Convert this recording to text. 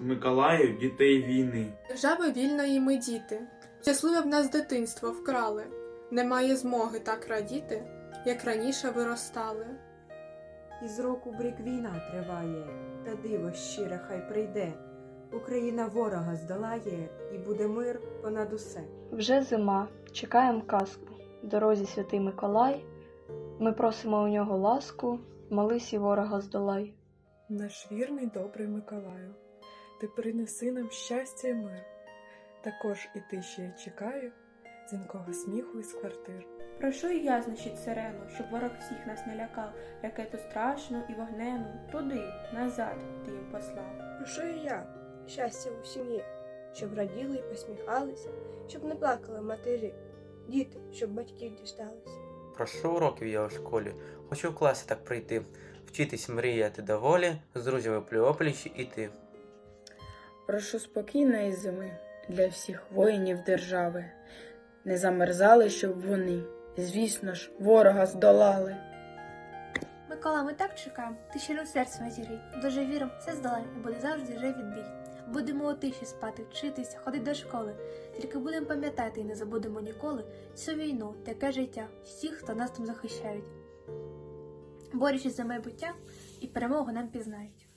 Миколаю дітей війни. Держава вільна і ми діти. Щасливе б нас дитинство вкрали. Немає змоги так радіти, як раніше виростали. Із року в рік війна триває, та диво щире хай прийде. Україна ворога здолає, і буде мир понад усе. Вже зима, чекаєм казку. В дорозі святий Миколай. Ми просимо у нього ласку, молись і ворога здолай. Наш вірний добрий Миколаю, ти принеси нам щастя і мир. Також і ти ще я чекаю дзвінкого сміху із квартир. Прошу і я знищить сирену, щоб ворог всіх нас не лякав, ракету страшну і вогнену, туди, назад ти їм послав. Прошу і я щастя у сім'ї, щоб раділи і посміхалися, щоб не плакали матері, діти, щоб батьків діждалися. Прошу уроків я у школі, хочу в класі так прийти, вчитись мріяти доволі, з друзями пліопліч іти. Прошу спокійної зими для всіх воїнів держави. Не замерзали, щоб вони, звісно ж, ворога здолали. Микола, ми так чекаємо, ти щирим серцем зігрій. Дуже віром, все здолаємо і буде завжди вже відбій. Будемо у тиші спати, вчитись, ходити до школи. Тільки будемо пам'ятати і не забудемо ніколи цю війну, таке життя, всіх, хто нас там захищають. Борючись за майбуття і перемогу нам пізнають.